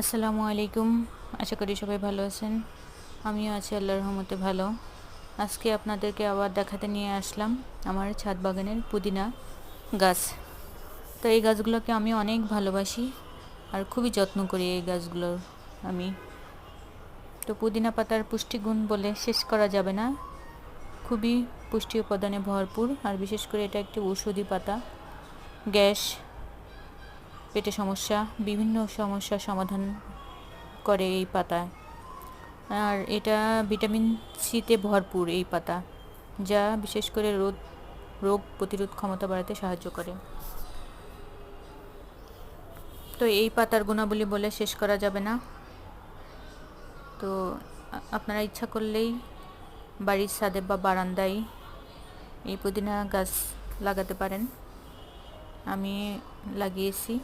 আসসালামু আলাইকুম। আশা করি সবাই ভালো আছেন। আমিও আছি আল্লাহর রহমতে ভালো। আজকে আপনাদেরকে আবার দেখাতে নিয়ে আসলাম আমার ছাদ বাগানের পুদিনা গাছ। তো এই গাছগুলোকে আমি অনেক ভালোবাসি আর খুবই যত্ন করি এই গাছগুলোর আমি। তো পুদিনা পাতার পুষ্টিগুণ বলে শেষ করা যাবে না। খুবই পুষ্টি উপাদানে ভরপুর আর বিশেষ করে এটা একটি ঔষধি পাতা। গ্যাস পেটে সমস্যা, বিভিন্ন সমস্যার সমাধান করে এই পাতা আর এটা ভিটামিন সিতে ভরপুর এই পাতা, যা বিশেষ করে রোগ রোগ প্রতিরোধ ক্ষমতা বাড়াতে সাহায্য করে। তো এই পাতার গুণাবলী বলে শেষ করা যাবে না। তো আপনারা ইচ্ছা করলেই বাড়ির ছাদে বা বারান্দায় এই পুদিনা গাছ লাগাতে পারেন। আমি লাগিয়েছি।